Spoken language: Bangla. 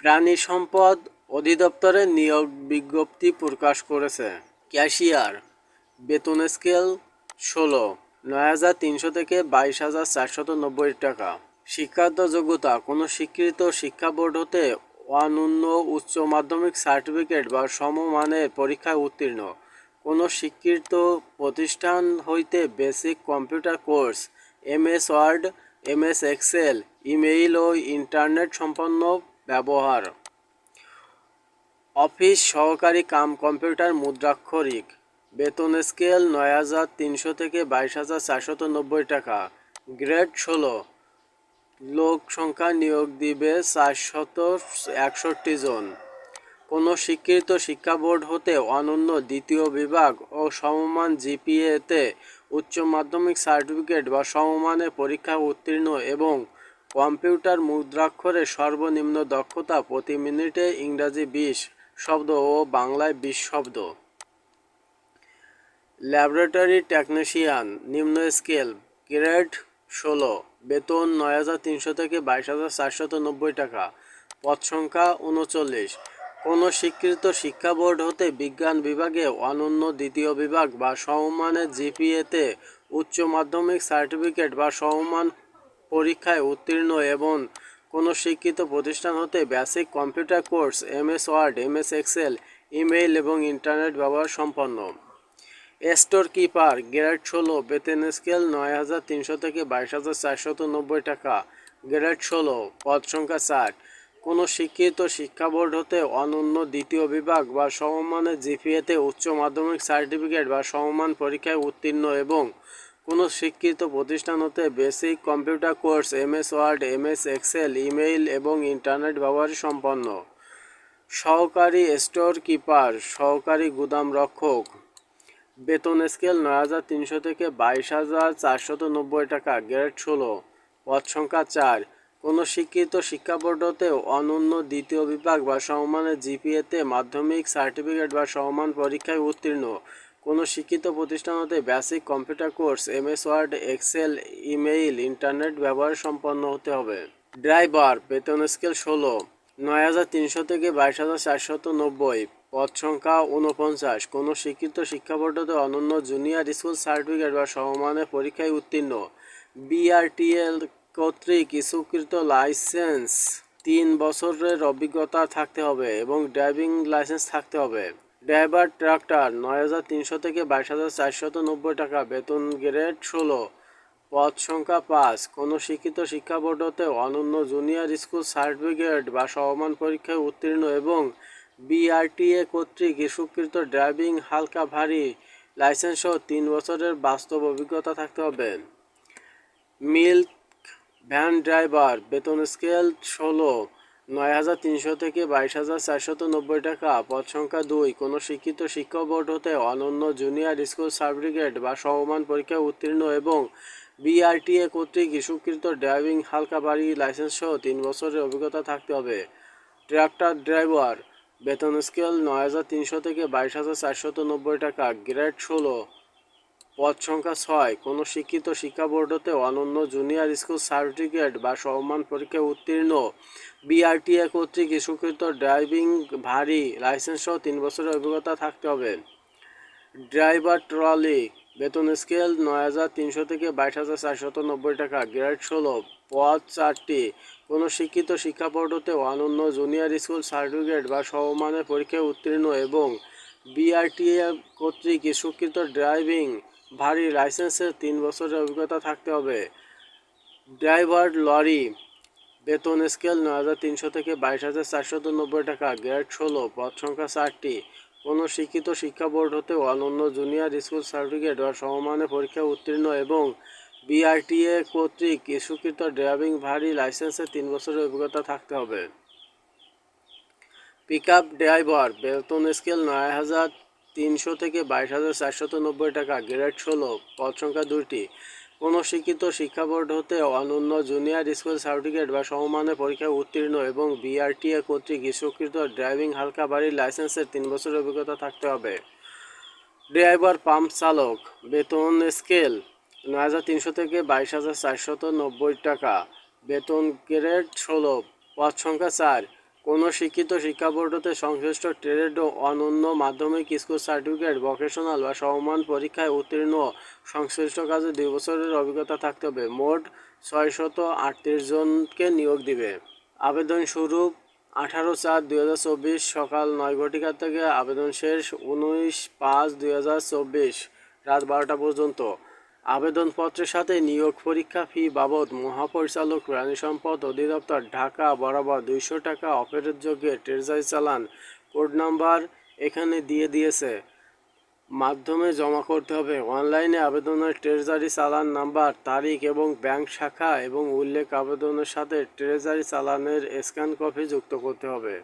প্রাণী সম্পদ অধিদপ্তরের নিয়োগ বিজ্ঞপ্তি প্রকাশ করেছে। ক্যাশিয়ার, বেতন স্কেল ষোলো, নয় হাজার তিনশো থেকে বাইশ হাজার চারশত নব্বই টাকা। শিক্ষাগত যোগ্যতা, কোনো স্বীকৃত শিক্ষা বোর্ড হতে অনন্য উচ্চ মাধ্যমিক সার্টিফিকেট বা সমমানের পরীক্ষায় উত্তীর্ণ। কোনো স্বীকৃত প্রতিষ্ঠান হইতে basic computer course M S Word M S Excel, email ও ইন্টারনেট সম্পন্ন ব্যবহার। অফিস সহকারী কাম কম্পিউটার মুদ্রাক্ষরিক বেতন স্কেল নয় হাজার তিনশো থেকে বাইশ হাজার চারশত নব্বই টাকা। গ্রেড ষোলো। লোক সংখ্যা নিয়োগ দিবে চারশত একষট্টি জন। কোনো স্বীকৃত শিক্ষা বোর্ড হতে অনন্য দ্বিতীয় বিভাগ ও সমমান জিপিএতে উচ্চ মাধ্যমিক সার্টিফিকেট বা সমমানের পরীক্ষা উত্তীর্ণ এবং কম্পিউটার মুদ্রাক্ষরে সর্বনিম্ন দক্ষতা প্রতি মিনিটে ইংরাজি বিশ শব্দ ও বাংলায় বিশ শব্দ। ল্যাবরেটরি টেকনিশিয়ান, নিম্ন স্কেল, গ্রেড ষোলো, বেতন নয় হাজার তিনশো থেকে বাইশ হাজার চারশত নব্বই টাকা, পদ সংখ্যা উনচল্লিশ। কোনো স্বীকৃত শিক্ষা বোর্ড হতে বিজ্ঞান বিভাগে অনন্য দ্বিতীয় বিভাগ বা সমমানের জিপিএতে উচ্চ মাধ্যমিক সার্টিফিকেট বা সমমান পরীক্ষায় উত্তীর্ণ এবং কোনো শিক্ষিত প্রতিষ্ঠান হতে basic computer course M S Word M S Excel email এবং ইন্টারনেট ব্যবহার সম্পন্ন। স্টোর কিপার গ্রেড ষোলো, বেতন স্কেল নয় হাজার তিনশো থেকে বাইশ হাজার চারশত নব্বই টাকা গ্রেড ষোলো, পদ সংখ্যা চার কোনো শিক্ষিত শিক্ষা বোর্ড হতে অনন্য দ্বিতীয় বিভাগ বা সমমানের জিপিএতে উচ্চ মাধ্যমিক সার্টিফিকেট বা সমমান পরীক্ষায় উত্তীর্ণ এবং কোনো শিক্ষিত প্রতিষ্ঠান হতে basic computer course M S Word M S Excel, email এবং ইন্টারনেট ব্যবহার সম্পন্ন। সহকারী স্টোর কিপার, সহকারী গুদাম রক্ষক। বেতন স্কেল নয় হাজার তিনশো থেকে বাইশ হাজার চারশত নব্বই টাকা, গ্রেড ষোলো। পদ সংখ্যা চার। কোনো শিক্ষিত শিক্ষা বোর্ড হতে অনন্য দ্বিতীয় বিভাগ বা সমমানের জিপিএতে মাধ্যমিক সার্টিফিকেট বা সমমান পরীক্ষায় উত্তীর্ণ। কোনো শিক্ষিত প্রতিষ্ঠান হতে basic computer course M S Word Excel email internet ব্যবহার সম্পন্ন হতে হবে। ড্রাইভার বেতন স্কেল ষোলো, নয় হাজার তিনশো থেকে বাইশ হাজার চারশত নব্বই, পদ সংখ্যা ঊনপঞ্চাশ। কোনো শিক্ষিত শিক্ষা বোর্ড অনন্য জুনিয়র স্কুল সার্টিফিকেট বা সমমানের পরীক্ষায় উত্তীর্ণ। বিআরটিএল কর্তৃক ইস্যুকৃত লাইসেন্স তিন বছরের অভিজ্ঞতা থাকতে হবে এবং ড্রাইভিং লাইসেন্স থাকতে হবে। ড্রাইভার ট্রাক্টর নয় হাজার তিনশো থেকে বাইশ হাজার চারশত নব্বই টাকা, বেতন গ্রেড ষোলো। পদ সংখ্যা পাঁচ, কোনো শিক্ষিত শিক্ষা বোর্ড হতে অনন্য জুনিয়র স্কুল সার্টিফিকেট বা সমমান পরীক্ষায় উত্তীর্ণ এবং বিআরটিএ কর্তৃক ইস্যুকৃত ড্রাইভিং হালকা ভারী লাইসেন্স সহ তিন বছরের বাস্তব অভিজ্ঞতা থাকতে হবে। মিল্ক ভ্যান ড্রাইভার, বেতন স্কেল ষোলো। নয় হাজার তিনশো থেকে বাইশ হাজার চারশত নব্বই টাকা। পদ সংখ্যা দুই। কোনো শিক্ষিত শিক্ষক বোর্ড হতে অনন্য জুনিয়র স্কুল সার্টিফিকেট বা সমমান পরীক্ষায় উত্তীর্ণ এবং বিআরটিএ কর্তৃক ইস্যুকৃত ড্রাইভিং হালকা বাড়ি লাইসেন্স সহ তিন বছরের অভিজ্ঞতা থাকতে হবে। Tractor driver. বেতন স্কেল নয় হাজার তিনশো থেকে বাইশ হাজার চারশত নব্বই টাকা। গ্রেড ষোলো। পদ সংখ্যা ছয়। কোনো শিক্ষিত শিক্ষা বোর্ডতে অনন্য জুনিয়র স্কুল সার্টিফিকেট বা সমমান পরীক্ষায় উত্তীর্ণ। বিআরটিএ কর্তৃক ইস্যুকৃত ড্রাইভিং ভারী লাইসেন্স সহ তিন বছরের অভিজ্ঞতা থাকতে হবে। ড্রাইভার ট্রলি, বেতন স্কেল নয় হাজার তিনশো থেকে বাইশ হাজার চারশত নব্বই টাকা, গ্রেড ষোলো। পদ চারটি। কোনো শিক্ষিত শিক্ষা বোর্ড হতে অনন্য জুনিয়র স্কুল সার্টিফিকেট বা সমমানের পরীক্ষায় উত্তীর্ণ এবং বিআরটিএ কর্তৃক ইস্যুকৃত ড্রাইভিং ভারী লাইসেন্সের তিন বছরের অভিজ্ঞতা থাকতে হবে। ড্রাইভার লরি, বেতন স্কেল নয় হাজার তিনশো থেকে বাইশ হাজার চারশত নব্বই টাকা, গ্রেড ষোলো, পদ সংখ্যা চারটি। কোনো শিক্ষিত শিক্ষা বোর্ড হতে অনন্য জুনিয়র স্কুল সার্টিফিকেট বা সমমানের পরীক্ষায় উত্তীর্ণ এবং বিআরটিএ কর্তৃক ইস্যুকৃত ড্রাইভিং ভারী লাইসেন্সের তিন বছরের অভিজ্ঞতা থাকতে হবে। পিক আপ ড্রাইভার, বেতন স্কেল নয় হাজার তিনশো থেকে বাইশ হাজার চারশত নব্বই টাকা, গ্রেড ষোলো, পদ সংখ্যা দুইটি। কোনো শিক্ষিত শিক্ষা বোর্ড হতে অনন্য জুনিয়র স্কুল সার্টিফিকেট বা সমমানের পরীক্ষায় উত্তীর্ণ এবং বিআরটিএ কর্তৃক ইস্যুকৃত ড্রাইভিং হালকা বাড়ির লাইসেন্সের তিন বছরের অভিজ্ঞতা থাকতে হবে। ড্রাইভার, পাম্প চালক, বেতন স্কেল, নয় হাজার তিনশো থেকে বাইশ হাজার চারশত নব্বই টাকা। বেতন গ্রেড ষোলো, পদ সংখ্যা চার কোনো শিক্ষিত শিক্ষা বোর্ড হতে সংশ্লিষ্ট ট্রেড ও অনন্য মাধ্যমিক স্কুল সার্টিফিকেট ভোকেশনাল বা সমমান পরীক্ষায় উত্তীর্ণ সংশ্লিষ্ট কাজে দুই বছরের অভিজ্ঞতা থাকতে হবে। মোট ছয়শত আটত্রিশ জনকে নিয়োগ দিবে। আবেদন শুরু আঠারো চার দুই হাজার চব্বিশ সকাল নয় ঘটিকা থেকে আবেদন শেষ উনিশ পাঁচ দুই হাজার চব্বিশ রাত বারোটা পর্যন্ত। আবেদনপত্রের সাথে নিয়োগ পরীক্ষা ফি বাবদ মহাপরিচালক প্রাণী সম্পদ অধিদপ্তর, ঢাকা, বরাবর দুইশো টাকা অপেরোধযোগ্য ট্রেজারি চালান। কোড নাম্বার এখানে দিয়ে দিয়েছে। মাধ্যমে জমা করতে হবে। অনলাইনে আবেদনের ট্রেজারি চালান নাম্বার, তারিখ এবং ব্যাংক শাখা এবং উল্লেখ আবেদনের সাথে ট্রেজারি চালানের স্ক্যান কপি যুক্ত করতে হবে।